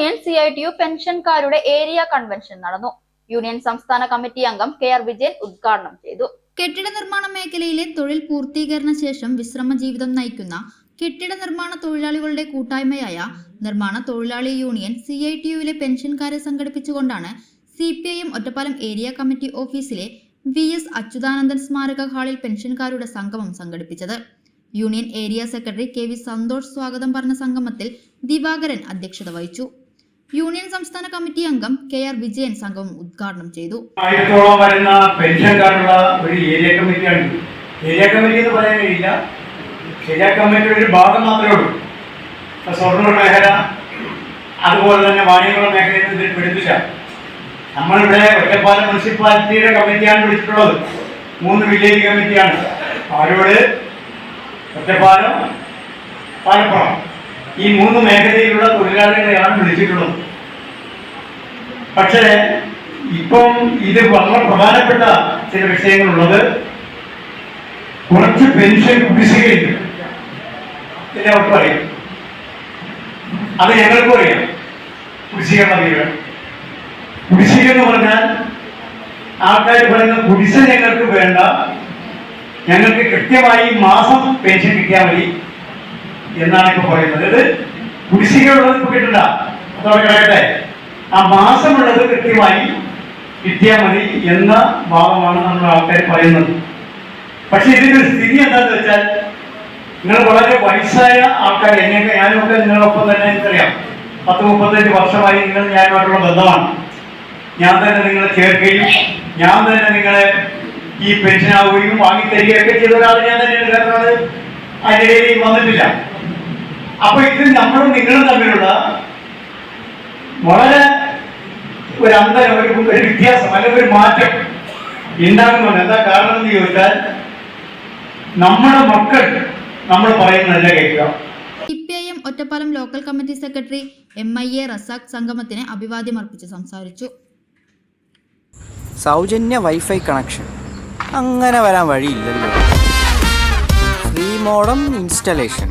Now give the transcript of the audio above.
Union C I T U പെൻഷൻകാരുടെ area convention നടന്നു. Union സംസ്ഥാന committee അംഗം കെ ആർ വിജയൻ ഉദ്ഘാടനം ചെയ്തു. കെട്ടിട നിർമ്മാണ മേഖലയിലെ തൊഴിൽ പൂർത്തീകരണ ശേഷം വിശ്രമ ജീവിതം നയിക്കുന്ന കെട്ടിട നിർമ്മാണ തൊഴിലാളികളുടെ കൂട്ടായ്മയായ നിർമ്മാണ തൊഴിലാളി യൂണിയൻ സി ഐ ടി യുവിലെ പെൻഷൻകാരെ സംഘടിപ്പിച്ചുകൊണ്ടാണ് C P I M Ottapalam area committee ഓഫീസിലെ വി എസ് അച്യുതാനന്ദൻ സ്മാരക ഹാളിൽ പെൻഷൻകാരുടെ സംഗമം സംഘടിപ്പിച്ചത്. Union area secretary K V Santhosh സ്വാഗതം പറഞ്ഞ സംഗമത്തിൽ ദിവാകരൻ അധ്യക്ഷത വഹിച്ചു. യൂണിയൻ സംസ്ഥാന കമ്മിറ്റി അംഗം കെ ആർ വിജയൻ സംഘം ഉദ്ഘാടനം ചെയ്തു. ആയിരത്തോളം വരുന്ന പെൻഷൻകാരുള്ള ഒരു ഏരിയ കമ്മിറ്റിയാണ് ഏരിയ കമ്മിറ്റി എന്ന് പറയാൻ കഴിയില്ല. ഏരിയ കമ്മിറ്റിയുടെ ഒരു ഭാഗം മാത്രമേ ഉള്ളൂ. സ്വർണ മേഖല അതുപോലെ തന്നെ വാണിയകുളം മേഖലയിൽ ഇതിൽ പെടുത്തില്ല നമ്മളിവിടെ ഒറ്റപ്പാലം മുനിസിപ്പാലിറ്റിയുടെ കമ്മിറ്റിയാണ് വിളിച്ചിട്ടുള്ളത്. മൂന്ന് വില്ലേജ് കമ്മിറ്റിയാണ്. അവരോട് ഒറ്റപ്പാലം പാലപ്പുറം. ഈ മൂന്ന് മേഖലയിലുള്ള തൊഴിലാളികളെയാണ് വിളിച്ചിട്ടുള്ളത് പക്ഷേ ഇപ്പം ഇത് വളരെ പ്രധാനപ്പെട്ട ചില വിഷയങ്ങളുള്ളത് കുറച്ച് പെൻഷൻ കുടിശ്ശികയുണ്ട്. എല്ലാവർക്കും അറിയാം. അത് ഞങ്ങൾക്കും അറിയാം. കുടിശ്ശിക പതിവ് കുടിശ്ശിക എന്ന് പറഞ്ഞാൽ ആൾക്കാർ പറയുന്ന കുടിശ്ശിക ഞങ്ങൾക്ക് വേണ്ട. ഞങ്ങൾക്ക് കൃത്യമായി മാസം പെൻഷൻ കിട്ടിയാൽ മതി. എന്നാണ് ഇപ്പൊ പറയുന്നത്. ഇത് കുടിശ്ശികയുള്ളത് ഇപ്പൊ കിട്ടില്ല. ആ മാസമുള്ളത് കൃത്യമായി കിട്ടിയാൽ മതി എന്ന ഭാവമാണ് നമ്മൾ ആൾക്കാർ പറയുന്നത്. പക്ഷെ ഇതിന്റെ സ്ഥിതി എന്താണെന്ന് വെച്ചാൽ നിങ്ങൾ വളരെ വയസ്സായ ആൾക്കാർ എന്നെയൊക്കെ ഞാനൊക്കെ നിങ്ങളൊപ്പം തന്നെ എനിക്കറിയാം. പത്ത് മുപ്പത്തഞ്ച് വർഷമായി നിങ്ങൾ ഞാനുമായിട്ടുള്ള ബന്ധമാണ്. ഞാൻ തന്നെ നിങ്ങളെ ചേർക്കുകയും ഞാൻ തന്നെ നിങ്ങളെ ഈ പെൻഷൻ ആവുകയും വാങ്ങിത്തരികയൊക്കെ ചെയ്ത ഒരാൾ ഞാൻ തന്നെയാണ്. കാരണം അത് അതിന്റെ വന്നിട്ടില്ല. അപ്പൊ ഇത് നമ്മളും നിങ്ങളും തമ്മിലുള്ള വളരെ ഒരു അന്തരം ഒരു ഒരു വ്യത്യാസം അല്ലെങ്കിൽ ഒരു മാറ്റം ഉണ്ടാകുന്നുണ്ട് എന്താ കാരണം എന്ന് ചോദിച്ചാൽ നമ്മുടെ മക്കൾ നമ്മൾ പറയുന്നതല്ല കേൾക്കുക? C P I M Ottapalam local committee secretary M I A Razak സംഗമത്തിന് അഭിവാദ്യം അർപ്പിച്ച് സംസാരിച്ചു. സൗജന്യ വൈഫൈ കണക്ഷൻ. അങ്ങനെ വരാൻ വഴിയില്ലല്ലോ. Free modem installation.